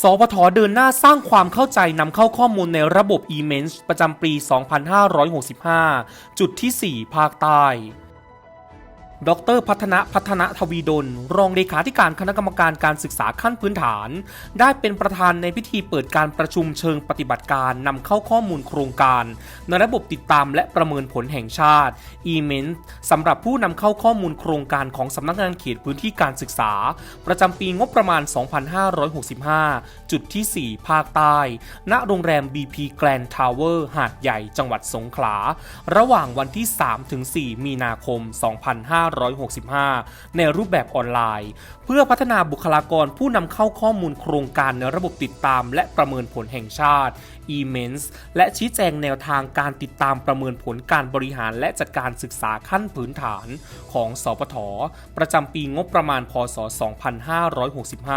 สวทเดินหน้าสร้างความเข้าใจนำเข้าข้อมูลในระบบ e m e n s ประจำปี 2565 จุดที่ 4 ภาคใต้ ดรพัฒนพัฒนทวีดล รองเลขาธิการคณะกรรมการการศึกษาขั้นพื้นฐาน ได้เป็นประธานในพิธีเปิดการประชุมเชิงปฏิบัติการนำเข้าข้อมูลโครงการ ในระบบติดตามและประเมินผลแห่งชาติ e m e n สำหรับผู้นำเข้าข้อมูลโครงการของสำนักงานเขตพื้นที่การศึกษา ประจำปีงบประมาณ 2565 จุดที่ 4 ภาคใต้ ณ โรงแรม BP Grand Tower หาดใหญ่ จังหวัดสงขลา ระหว่างวันที่ 3-4 มีนาคม 256 2565 ในรูปแบบออนไลน์ เพื่อพัฒนาบุคลากรผู้นำเข้าข้อมูลโครงการในระบบติดตามและประเมินผลแห่งชาติ e m e n s และชี้แจงแนวทางการติดตามประเมินผลการบริหารและจัดการศึกษาขั้นพื้นฐานของสปทประจำปีงบประมาณ พศ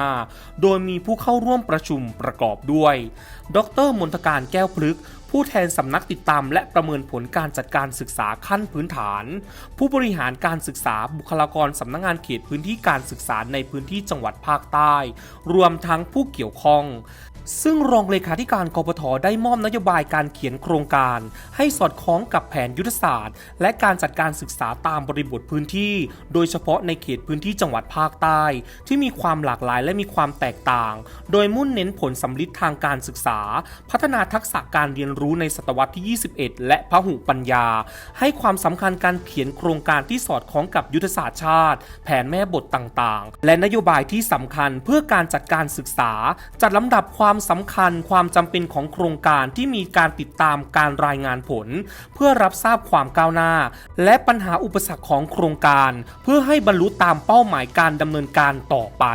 2565 โดยมีผู้เข้าร่วมประชุมประกอบด้วย ดรมนทการแก้วพลึก ผู้แทนสำนักติดตามและประเมินผลการจัดการศึกษาขั้นพื้นฐาน ผู้บริหารการศึกษาบุคลากรสำนักงานเขตพื้นที่การศึกษาในพื้นที่จังหวัดภาคใต้ รวมทั้งผู้เกี่ยวข้อง ซึ่งรองเลขาธิการกปทได้มอบนโยบายการเขียนโครงการ ให้สอดคล้องกับแผนยุทธศาสตร์ และการจัดการศึกษาตามบริบทพื้นที่ โดยเฉพาะในเขตพื้นที่จังหวัดภาคใต้ ที่มีความหลากหลายและมีความแตกต่าง โดยมุ่งเน้นผลสำลิดทางการศึกษา พัฒนาทักษะการเรียนรู้ในศตวรรษที่ 21 และพหุปัญญา ให้ความสำคัญการเขียนโครงการที่สอดคล้องกับยุทธศาสตร์ชาติ แผนแม่บทต่างๆ และนโยบายที่สำคัญเพื่อการจัดการศึกษาจัดลำดับความความสำคัญความจำเป็นของโครงการที่มีการติดตามการรายงานผล เพื่อรับทราบความก้าวหน้า และปัญหาอุปสรรคของโครงการ เพื่อให้บรรลุตามเป้าหมายการดำเนินการต่อไป